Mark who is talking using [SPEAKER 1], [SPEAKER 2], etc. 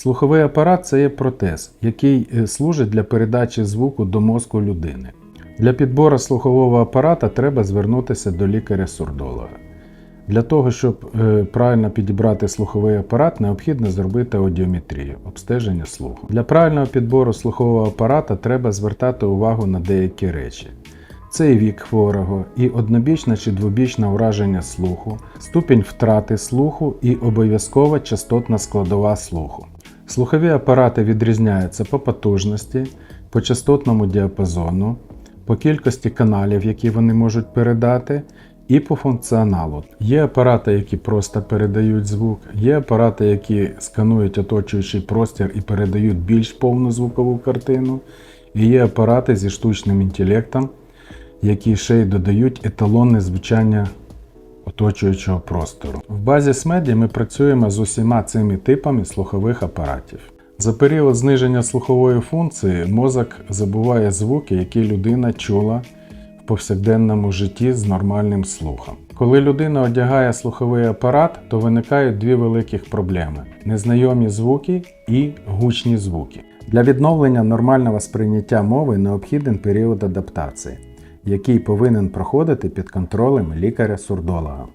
[SPEAKER 1] Слуховий апарат це є протез, який е, служить для передачі звуку до мозку людини. Для підбору слухового апарата треба звернутися до лікаря-сурдолога. Для того, щоб е, правильно підібрати слуховий апарат, необхідно зробити аудіометрію, обстеження слуху. Для правильного підбору слухового апарата треба звертати увагу на деякі речі. Це і вік хворого, і однобічне чи двобічне ураження слуху, ступінь втрати слуху і обов'язкова частотна складова слуху. Слухові апарати відрізняються по потужності, по частотному діапазону, по кількості каналів, які вони можуть передати, і по функціоналу. Є апарати, які просто передають звук, є апарати, які сканують оточуючий простір і передають більш повну звукову картину, і є апарати зі штучним інтелектом, які ще й додають еталонне звучання оточуючого простору. В базі SMEDI ми працюємо з усіма цими типами слухових апаратів. За період зниження слухової функції мозок забуває звуки, які людина чула в повсякденному житті з нормальним слухом. Коли людина одягає слуховий апарат, то виникають дві великих проблеми: незнайомі звуки і гучні звуки. Для відновлення нормального сприйняття мови необхіден період адаптації, який повинен проходити під контролем лікаря-сурдолога.